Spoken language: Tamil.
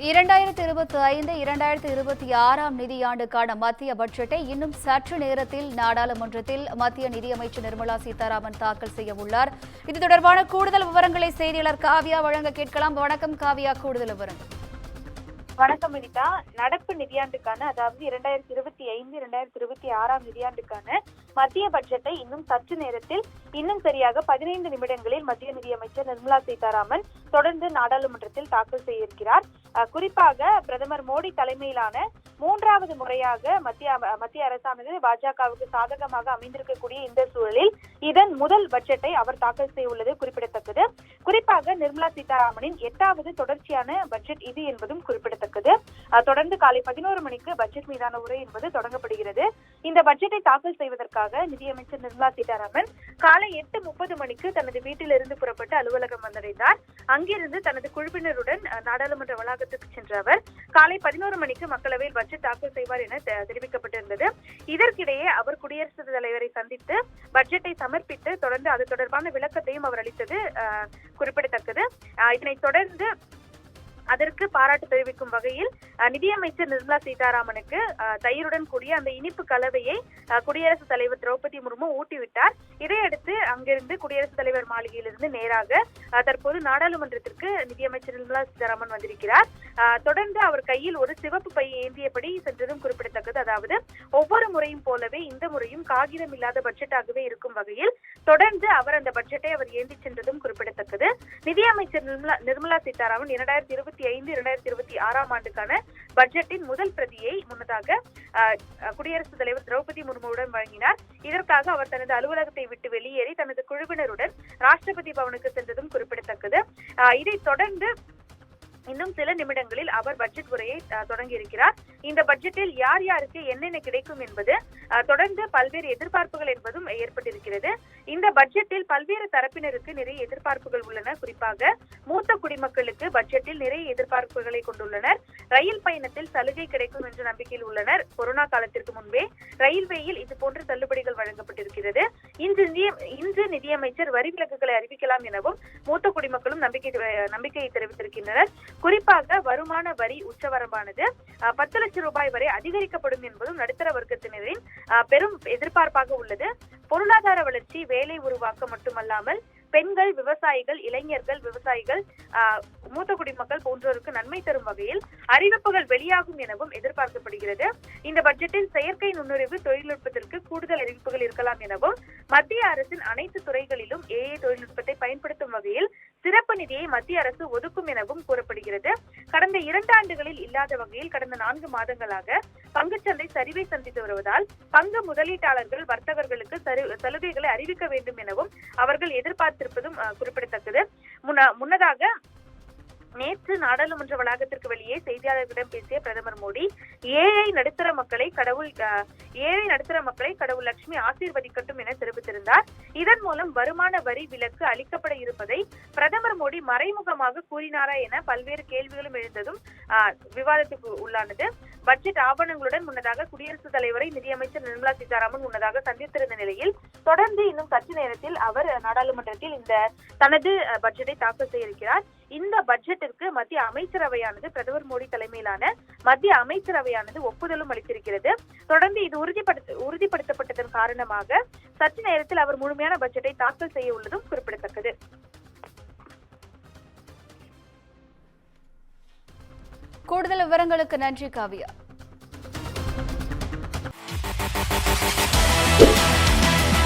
இரண்டாயிரத்தி இருபத்தி ஐந்து இரண்டாயிரத்தி இருபத்தி ஆறாம் நிதியாண்டுக்கான மத்திய பட்ஜெட்டை இன்னும் சற்று நேரத்தில் நாடாளுமன்றத்தில் மத்திய நிதியமைச்சர் நிர்மலா சீதாராமன் தாக்கல் செய்ய உள்ளார். இது தொடர்பான கூடுதல் விவரங்களை செய்தியாளர் காவியா வழங்க கேட்கலாம். வணக்கம் காவியா கூடுதல் விவரங்கள். வணக்கம் வினிதா நடப்பு நிதியாண்டுக்கான அதாவது இரண்டாயிரத்தி இருபத்தி ஐந்து இரண்டாயிரத்தி இருபத்தி ஆறாம் நிதியாண்டுக்கான மத்திய பட்ஜெட்டை இன்னும் சற்று நேரத்தில் இன்னும் சரியாக பதினைந்து நிமிடங்களில் மத்திய நிதியமைச்சர் நிர்மலா சீதாராமன் தொடர்ந்து நாடாளுமன்றத்தில் தாக்கல் செய்ய இருக்கிறார் குறிப்பாக பிரதமர் மோடி தலைமையிலான மூன்றாவது முறையாக மத்திய மத்திய அரசானது பாஜகவுக்கு சாதகமாக அமைந்திருக்கக்கூடிய இந்த சூழலில் இதன் முதல் பட்ஜெட்டை அவர் தாக்கல் செய்ய உள்ளது குறிப்பிடத்தக்கது. குறிப்பாக நிர்மலா சீதாராமனின் எட்டாவது தொடர்ச்சியான பட்ஜெட் இது என்பதும் குறிப்பிடத்தக்கது. தொடர்ந்து காலை பதினோரு மணிக்கு பட்ஜெட் மீதான உரை என்பது தொடங்கப்படுகிறது. இந்த பட்ஜெட்டை தாக்கல் செய்வதற்காக முன்னதாக நிதியமைச்சர் நிர்மலா சீதாராமன் காலை எட்டு முப்பது மணிக்கு தனது வீட்டிலிருந்து புறப்பட்டு அலுவலகம் வந்தடைந்தார். அங்கிருந்து தனது குழுவினருடன் நாடாளுமன்ற வளாகத்துக்கு சென்ற அவர் காலை பதினோரு மணிக்கு மக்களவையில் பட்ஜெட் தாக்கல் செய்வார் என தெரிவிக்கப்பட்டிருந்தது. இதற்கிடையே அவர் குடியரசுத் தலைவரை சந்தித்து பட்ஜெட்டை சமர்ப்பித்து தொடர்ந்து அது தொடர்பான விளக்கத்தையும் அவர் அளித்தது குறிப்பிடத்தக்கது. இதனைத் தொடர்ந்து அதற்கு பாராட்டு தெரிவிக்கும் வகையில் நிதியமைச்சர் நிர்மலா சீதாராமனுக்கு தயிருடன் கூடிய அந்த இனிப்பு கலவையை குடியரசுத் தலைவர் திரௌபதி முர்மு ஊட்டிவிட்டார். இதையடுத்து அங்கிருந்து குடியரசுத் தலைவர் மாளிகையிலிருந்து நேராக தற்போது நாடாளுமன்றத்திற்கு நிதியமைச்சர் நிர்மலா சீதாராமன் வந்திருக்கிறார். தொடர்ந்து அவர் கையில் ஒரு சிவப்பு பையை ஏந்தியபடி சென்றதும் குறிப்பிடத்தக்கது. அதாவது ஒவ்வொரு முறையும் போலவே இந்த முறையும் காகிதம் இல்லாத பட்ஜெட்டாகவே இருக்கும் வகையில் தொடர்ந்து அவர் அந்த பட்ஜெட்டை அவர் ஏந்தி சென்றதும் குறிப்பிடத்தக்கது. நிதியமைச்சர் நிர்மலா நிர்மலா சீதாராமன் இரண்டாயிரத்தி இருபத்தி ஐந்து இரண்டாயிரத்தி இருபத்தி ஆறாம் ஆண்டுக்கான பட்ஜெட்டின் முதல் பிரதியை முன்னதாக குடியரசுத் தலைவர் திரௌபதி முர்முவுடன் வழங்கினார். இதற்காக அவர் தனது அலுவலகத்தை விட்டு வெளியேறி தனது குழுவினருடன் ராஷ்டிரபதி பவனுக்கு சென்றதும் குறிப்பிடத்தக்கது. இதைத் தொடர்ந்து இன்னும் சில நிமிடங்களில் அவர் பட்ஜெட் உரையை தொடங்கி தொடங்கியிருக்கிறார். இந்த பட்ஜெட்டில் யார் யாருக்கு என்னென்ன கிடைக்கும் என்பது தொடர்ந்து பல்வேறு எதிர்பார்ப்புகள் என்பதும் ஏற்பட்டிருக்கிறது. இந்த பட்ஜெட்டில் பல்வேறு தரப்பினருக்கு நிறைய எதிர்பார்ப்புகள் உள்ளன. குறிப்பாக மூத்த குடிமக்களுக்கு பட்ஜெட்டில் நிறைய எதிர்பார்ப்புகளை கொண்டுள்ளனர். ரயில் பயணத்தில் சலுகை கிடைக்கும் என்ற நம்பிக்கையில் உள்ளனர். கொரோனா காலத்திற்கு முன்பே ரயில்வேயில் இது போன்ற தள்ளுபடிகள் வழங்கப்பட்டிருக்கிறது. இன்று இன்று நிதியமைச்சர் வரி விலக்குகளை அறிவிக்கலாம் எனவும் மூத்த குடிமக்களும் நம்பிக்கை நம்பிக்கையை தெரிவித்திருக்கின்றனர். குறிப்பாக வருமான வரி உச்சவரம்பானது அஹ், பத்து லட்சம் லட்சம் ரூபாய் வரை அதிகரிக்கப்படும் என்பதும் நடுத்தர வர்க்கத்தினரின் பெரும் எதிர்பார்ப்பாக உள்ளது. பொருளாதார வளர்ச்சி வேலை உருவாக்கம் மட்டுமல்லாமல் பெண்கள் விவசாயிகள் இளைஞர்கள் விவசாயிகள் மூத்த குடிமக்கள் போன்றோருக்கு நன்மை தரும் வகையில் அறிவிப்புகள் வெளியாகும் எனவும் எதிர்பார்க்கப்படுகிறது. இந்த பட்ஜெட்டில் செயற்கை நுண்ணறிவு தொழில்நுட்பத்திற்கு கூடுதல் அறிவிப்புகள் இருக்கலாம் எனவும் மத்திய அரசின் அனைத்து துறைகளிலும் ஏஏ தொழில்நுட்பத்தை பயன்படுத்தும் வகையில் சிறப்பு நிதியை மத்திய அரசு ஒதுக்கும் எனவும் கூறப்படுகிறது. கடந்த இரண்டு ஆண்டுகளில் இல்லாத வகையில் கடந்த நான்கு மாதங்களாக பங்குச்சந்தை சரிவை சந்தித்து வருவதால் பங்கு முதலீட்டாளர்கள் வர்த்தகர்களுக்கு சலுகைகளை அறிவிக்க வேண்டும் எனவும் அவர்கள் எதிர்பார்த்திருப்பதும் அஹ், குறிப்பிடத்தக்கது. முன்ன- முன்னதாக நேற்று நாடாளுமன்ற வளாகத்திற்கு வெளியே செய்தியாளர்களிடம் பேசிய பிரதமர் மோடி ஏழை நடுத்தர மக்களை கடவுள் ஏழை நடுத்தர மக்களை கடவுள் லட்சுமி ஆசீர்வதிக்கட்டும் என தெரிவித்திருந்தார். இதன் மூலம் வருமான வரி விலக்கு அளிக்கப்பட இருப்பதை பிரதமர் மோடி மறைமுகமாக கூறினாரா என பல்வேறு கேள்விகளும் எழுந்ததும் விவாதத்துக்கு உள்ளானது. பட்ஜெட் ஆவணங்களுடன் முன்னதாக குடியரசுத் தலைவரை நிதியமைச்சர் நிர்மலா சீதாராமன் முன்னதாக சந்தித்திருந்த நிலையில் தொடர்ந்து இன்னும் சற்று நேரத்தில் அவர் நாடாளுமன்றத்தில் இந்த தனது பட்ஜெட்டை தாக்கல் செய்ய இருக்கிறார் இந்த பட்ஜெட்டிற்கு மத்திய அமைச்சரவையானது பிரதமர் மோடி தலைமையிலான மத்திய அமைச்சரவையானது ஒப்புதலும் அளித்திருக்கிறது. தொடர்ந்து இது உறுதிப்படுத்த உறுதிப்படுத்தப்பட்டதன் காரணமாக சற்று நேரத்தில் அவர் முழுமையான பட்ஜெட்டை தாக்கல் செய்ய உள்ளதும் குறிப்பிடத்தக்கது. கூடுதல் விவரங்களுக்கு நன்றி காவியா.